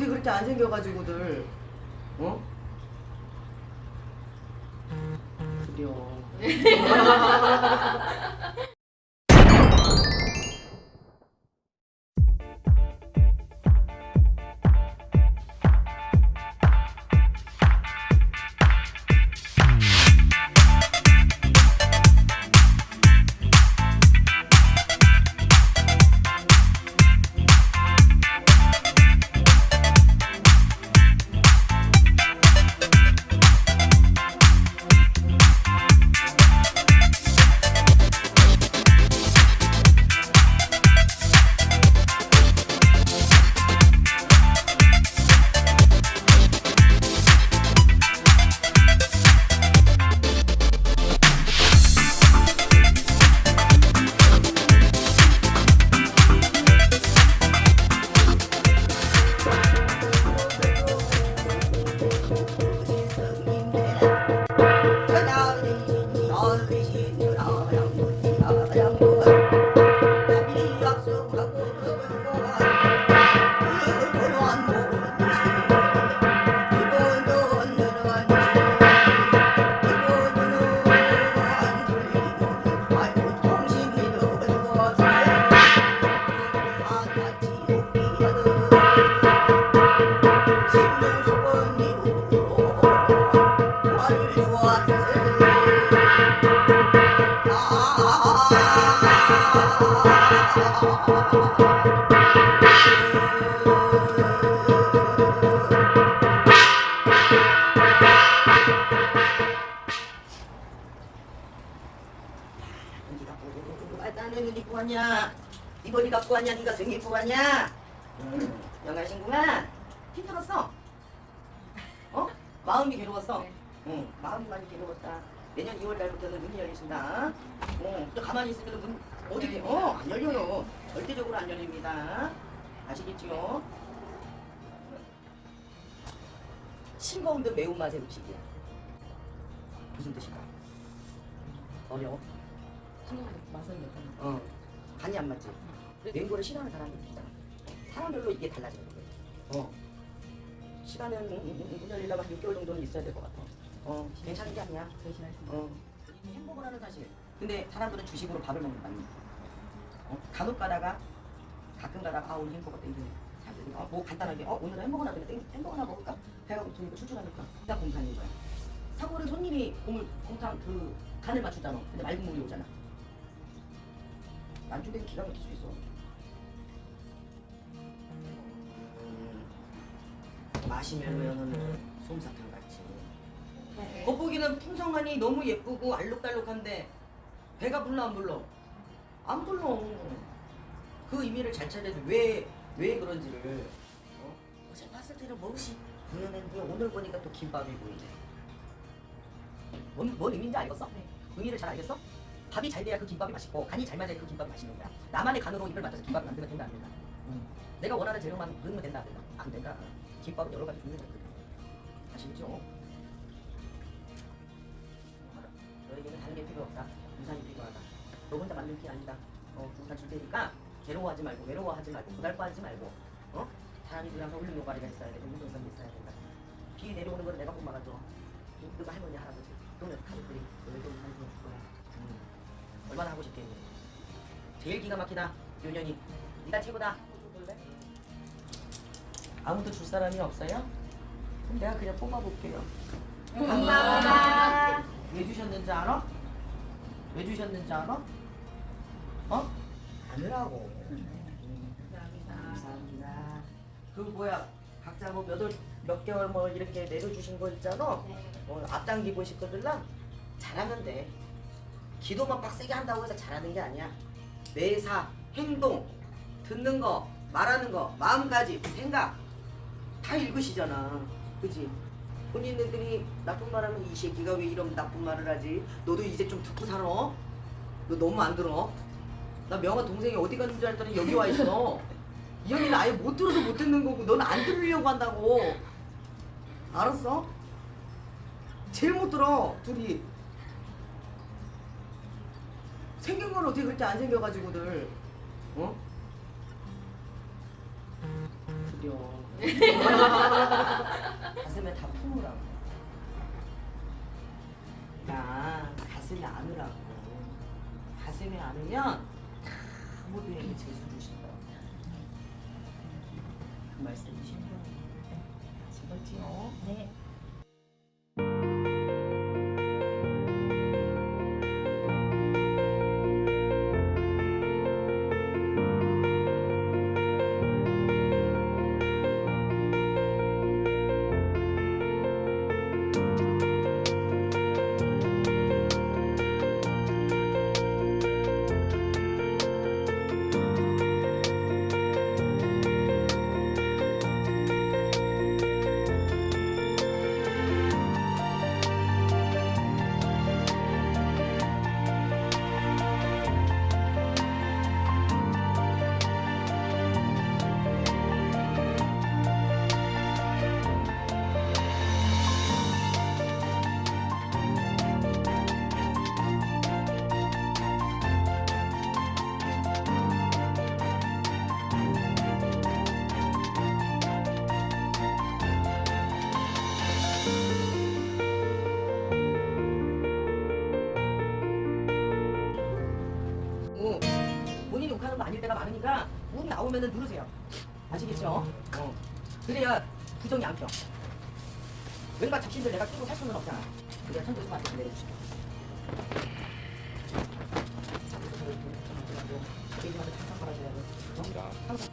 어떻게 그렇게 안 생겨가지고들 어? 그려 일 입고 왔냐? 이번이 갖고 왔냐? 네가 왔냐? 음, 영가신구만 힘들었어. 어? 마음이 괴로웠어. 응, 마음이 많이 괴로웠다. 내년 2월 달부터는 문이 열리신다. 어, 또 가만히 있으면 문 어디 어, 안 열려요. 절대적으로 안 열립니다. 아시겠지요? 싱거운 듯 매운맛의 음식이야. 무슨 뜻일까? 어려워? 맛은 여전 어, 간이 안 맞지. 매운 거를 싫어하는 사람이 있잖아. 사람별로 이게 거예요. 어. 시간은 문 열리려면 한 6개월 정도는 있어야 될 것 같아. 어, 괜찮은 게 아니야. 대신할 수 어. 행복을 하는 사실. 근데 사람들은 주식으로 밥을 먹는다니. 어, 간혹 가다가 가끔 가다가 아 오늘 햄버거 땡기네. 어, 뭐 간단하게 어 오늘 햄버거 하나 땡 햄버거 하나 먹을까? 배가 고프니까 출출하니까 딱 곰탕인 거야. 사골은 손님이 곰을 곰탕 그 간을 맞추잖아. 근데 맑은 물이 오잖아. 만주된 기가 막힐 수 있어. 음, 마시멜로는 솜사탕 같이. 겉보기는 풍성하니 너무 예쁘고 알록달록한데 배가 불러 안 불러? 안 불러. 그 의미를 잘 찾아야지 왜, 왜 그런지를. 어? 어제 봤을 때는 무엇이 보였는데 오늘 보니까 또 김밥이 보이네. 뭔, 뭔 의미인지 알겠어? 의미를 잘 알겠어? 밥이 잘 돼야 그 김밥이 맛있고 간이 잘 맞아야 그 김밥이 맛있는 거야. 나만의 간으로 입을 맞춰서 김밥을 만들면 된다 안 된다. 음. 내가 원하는 재료만 넣으면 된다 안 된다. 안 된다. 김밥은 여러 가지 종류가 있거든. 아시겠죠? 너에게는 다른 게 필요 없다. 너 혼자 만든 게 아니다. 어, 우산 줄 테니까 괴로워하지 말고 외로워하지 말고 고달퍼하지 말고 어? 사람이 그래서 울릉 요가리가 있어야 되고 운동선이 있어야 된다. 비 내려오는 건 내가 꼭 막아줘. 너가 할머니 할아버지 또는 가족들이 우산 좀줄 거야. 음. 얼마나 하고 싶겠니? 제일 기가 막히다. 요년이 네가 최고다. 아무도 줄 사람이 없어요? 그럼 내가 그냥 뽑아볼게요. 감사합니다. 왜 주셨는지 알아? 왜 주셨는지 알아? 어? 아니라고. 감사합니다. 그 뭐야 각자 뭐몇월 몇 개월 뭐 이렇게 내려주신 거 있잖아. 뭐 앞당기고 싶거들라 잘하면 돼. 기도만 빡세게 한다고 해서 잘하는 게 아니야. 매사, 행동, 듣는 거, 말하는 거, 마음가짐, 생각 다 읽으시잖아. 그지? 본인들이 나쁜 말 하면 이 새끼가 왜 이런 나쁜 말을 하지? 너도 이제 좀 듣고 살아. 너 너무 안 들어. 나 명아 동생이 어디 갔는 줄 알았더니 여기 와 있어. 이 언니는 아예 못 들어서 못 듣는 거고 넌 안 들으려고 한다고. 알았어? 제일 못 들어 둘이. 생긴 건 어떻게 그렇게 안 생겨가지고들 어? 그려 가슴에 다 품으라고. 야, 가슴에 안으라고. 가슴에 안으면 다 모두에게 재수 주신다. 그 말씀이 신병이 하신 거지요? 네. 거 아닐 때가 많으니까 욱 나오면은 누르세요. 아시겠죠? 어. 그래야 부정이 안 펴. 왼발 잡신들 내가 끼고 살 수는 없잖아. 그래야 천도수한테 내려주시고. 항상